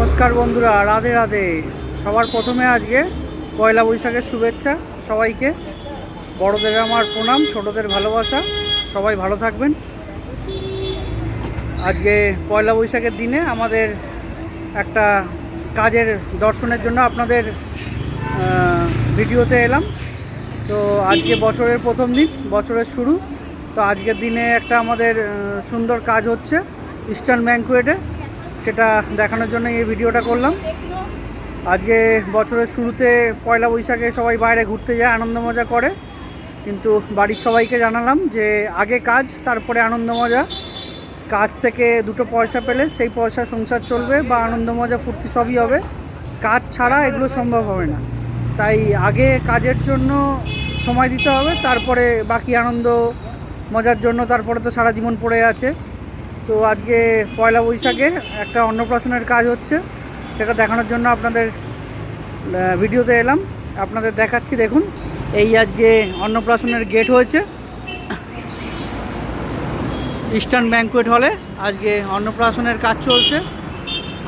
নমস্কার বন্ধুরা, রাধে রাধে। সবার প্রথমে আজকে পয়লা বৈশাখের শুভেচ্ছা সবাইকে। বড়দের আমার প্রণাম, ছোটদের ভালোবাসা। সবাই ভালো থাকবেন। আজকে পয়লা বৈশাখের দিনে আমাদের একটা কাজের দর্শনের জন্য আপনাদের ভিডিওতে এলাম। তো আজকে বছরের প্রথম দিন, বছরের শুরু। তো আজকের দিনে একটা আমাদের সুন্দর কাজ হচ্ছে ইস্টার্ন ব্যাঙ্কুয়েটে সেটা দেখানোর জন্য এই ভিডিওটা করলাম। আজকে বছরের শুরুতে পয়লা বৈশাখে সবাই বাইরে ঘুরতে যায়, আনন্দ মজা করে। কিন্তু বাড়ির সবাইকে জানালাম যে আগে কাজ, তারপরে আনন্দ মজা। কাজ থেকে দুটো পয়সা পেলে সেই পয়সা সংসার চলবে বা আনন্দ মজা ফুর্তি সবই হবে। কাজ ছাড়া এগুলো সম্ভব হবে না। তাই আগে কাজের জন্য সময় দিতে হবে, তারপরে বাকি আনন্দ মজার জন্য, তারপরে তো সারা জীবন পড়ে আছে। তো আজকে পয়লা বৈশাখে একটা অন্নপ্রাশনের কাজ হচ্ছে, সেটা দেখানোর জন্য আপনাদের ভিডিওতে এলাম। আপনাদের দেখাচ্ছি, দেখুন, এই আজকে অন্নপ্রাশনের গেট হয়েছে। ইস্টার্ন ব্যাঙ্কুয়েট হলে আজকে অন্নপ্রাশনের কাজ চলছে।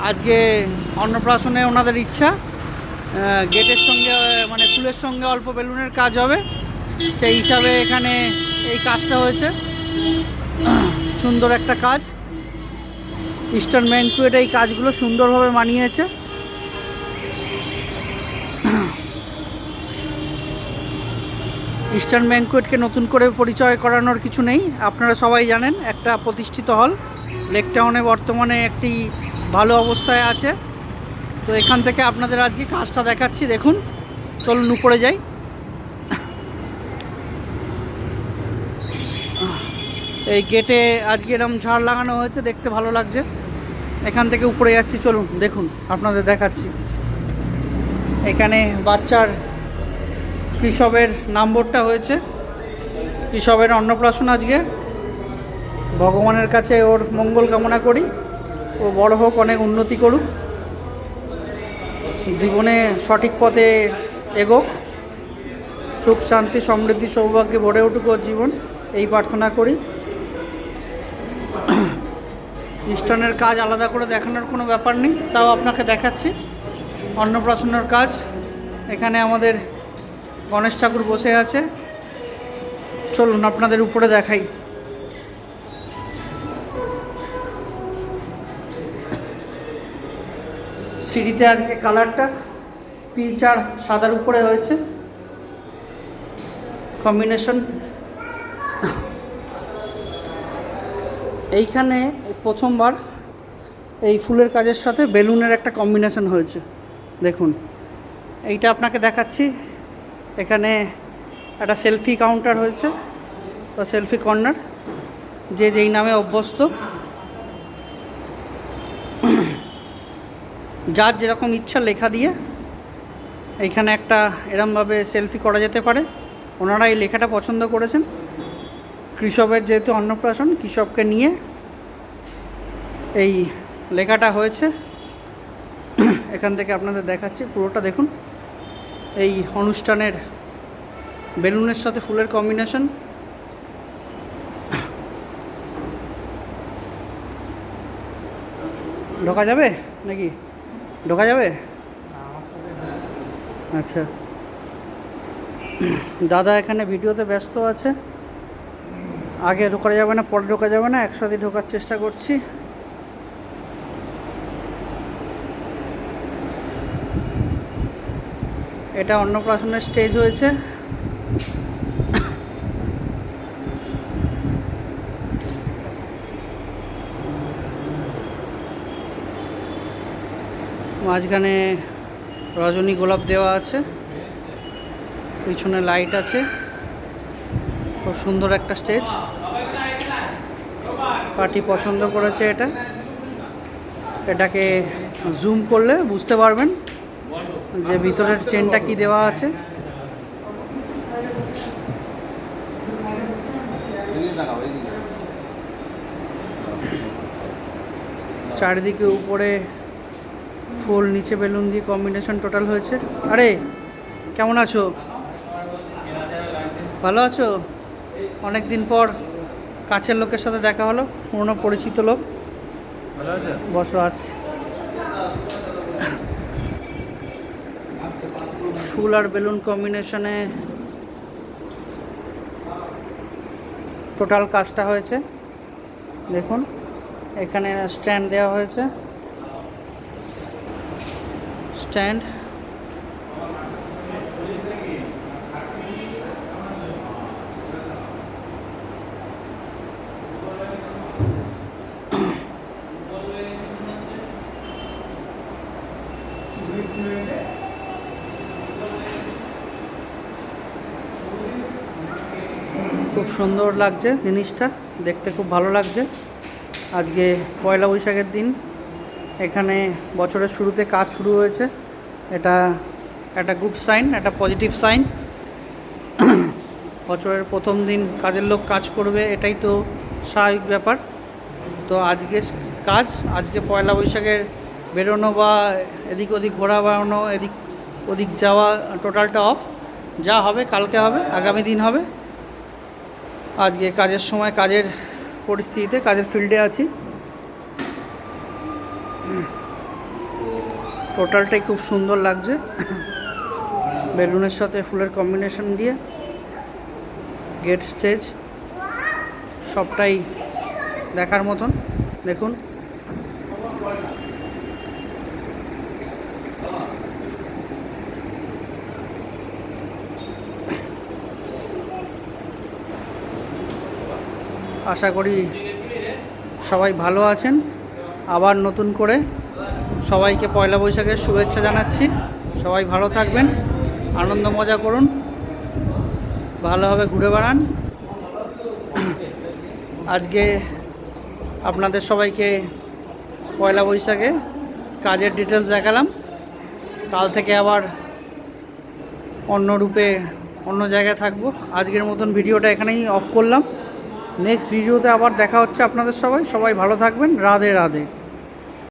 আজকে অন্নপ্রাশনে ওনাদের ইচ্ছা গেটের সঙ্গে মানে ফুলের সঙ্গে অল্প বেলুনের কাজ হবে। সেই হিসাবে এখানে এই কাজটা হয়েছে। সুন্দর একটা কাজ। ইস্টার্ন ব্যাঙ্কুয়েট এই কাজগুলো সুন্দরভাবে মানিয়েছে। ইস্টার্ন ব্যাঙ্কুয়েটকে নতুন করে পরিচয় করানোর কিছু নেই। আপনারা সবাই জানেন, একটা প্রতিষ্ঠিত হল। লেক টাউনে বর্তমানে একটি ভালো অবস্থায় আছে। তো এখান থেকে আপনাদের আজকে কাজটা দেখাচ্ছি। দেখুন, চলুন উপরে যাই। এই গেটে আজকে এরম ঝাড় লাগানো হয়েছে, দেখতে ভালো লাগছে। এখান থেকে উপরে যাচ্ছি, চলুন, দেখুন, আপনাদের দেখাচ্ছি। এখানে বাচ্চার কৃষবের নাম্বারটা হয়েছে। কৃষবের অন্নপ্রাশন আজকে। ভগবানের কাছে ওর মঙ্গল কামনা করি। ও বড় হোক, অনেক উন্নতি করুক। জীবনে সঠিক পথে এগোক। সুখ, শান্তি, সমৃদ্ধি, সৌভাগ্যে ভরে উঠুক ওর জীবন। এই প্রার্থনা করি। ইস্টার্নের কাজ আলাদা করে দেখানোর কোনো ব্যাপার নেই, তাও আপনাকে দেখাচ্ছি। অন্নপ্রাশনের কাজ, এখানে আমাদের গণেশ ঠাকুর বসে আছে। চলুন আপনাদের উপরে দেখাই। সিঁড়িতে আজকে কালারটা পিচ আর সাদার উপরে হয়েছে। কম্বিনেশন। এইখানে প্রথমবার এই ফুলের কাজের সাথে বেলুনের একটা কম্বিনেশন হয়েছে। দেখুন, এইটা আপনাকে দেখাচ্ছি। এখানে একটা সেলফি কাউন্টার হয়েছে, বা সেলফি কর্নার যে যেই নামে অভ্যস্ত। যার যেরকম ইচ্ছা লেখা দিয়ে এইখানে একটা এরমভাবে সেলফি করা যেতে পারে। ওনারা এই লেখাটা পছন্দ করেছেন। কৃষকের যেহেতু অন্নপ্রাশন, কৃষককে নিয়ে এই লেখাটা হয়েছে। এখান থেকে আপনাদের দেখাচ্ছি পুরোটা দেখুন। এই অনুষ্ঠানের বেলুনের সাথে ফুলের কম্বিনেশন ঢোকা যাবে নাকি? ঢোকা যাবে? আচ্ছা। দাদা এখানে ভিডিওতে ব্যস্ত আছে। আগে ঢোকা যাবে না, পরে ঢোকা যাবে না, একসাথে ঢোকার চেষ্টা করছি। এটা অন্নপ্রাশনের স্টেজ হয়েছে। মাঝখানে রজনী গোলাপ দেওয়া আছে। পিছনে লাইট আছে। খুব সুন্দর একটা স্টেজ। পার্টি পছন্দ করেছে এটা। এটাকে জুম করলে বুঝতে পারবেন। যে ভিতরের চেনটা কি দেওয়া আছে? চারিদিকে উপরে ফুল নিচে বেলুন দিয়ে কম্বিনেশন টোটাল হয়েছে। আরে কেমন আছো? ভালো আছো? অনেক দিন পর কাছের লোকের সাথে দেখা হলো পুরনো পরিচিত লোক। ভালো আছে? বসো আসছি ফুল আর বেলুন কম্বিনেশনে টোটাল কাজটা হয়েছে। দেখুন এখানে স্ট্যান্ড দেওয়া হয়েছে। স্ট্যান্ড খুব সুন্দর লাগছে জিনিসটা, দেখতে খুব ভালো লাগছে। আজকে পয়লা বৈশাখের দিন, এখানে বছরের শুরুতে কাজ শুরু হয়েছে। এটা একটা গুড সাইন একটা পজিটিভ সাইন বছরের প্রথম দিন কাজের লোক কাজ করবে, এটাই তো স্বাভাবিক ব্যাপার। তো আজকে কাজ, আজকে পয়লা বৈশাখের বেরোনো বা এদিক ওদিক ঘোরা বেড়ানো, এদিক ওদিক যাওয়া টোটালটা অফ যা হবে, কালকে হবে, আগামী দিন হবে। আজকে কাজের সময়, কাজের পরিস্থিতিতে, কাজের ফিল্ডে আছি। টোটালটাই খুব সুন্দর লাগছে। বেলুনের সাথে ফুলের কম্বিনেশন দিয়ে গেট স্টেজ সবটাই দেখার মতন। দেখুন। আশা করি সবাই ভালো আছেন। আবার নতুন করে সবাইকে পয়লা বৈশাখের শুভেচ্ছা জানাচ্ছি। সবাই ভালো থাকবেন, আনন্দ মজা করুন, ভালোভাবে ঘুরে বেড়ান। আজকে আপনাদের সবাইকে পয়লা বৈশাখে কাজের ডিটেলস দেখালাম। কাল থেকে আবার অন্য রূপে অন্য জায়গায় থাকব। আজকের মতন ভিডিওটা এখানেই অফ করলাম। নেক্সট ভিডিওতে আবার দেখা হচ্ছে আপনাদের সবাই। সবাই ভালো থাকবেন। রাধে রাধে।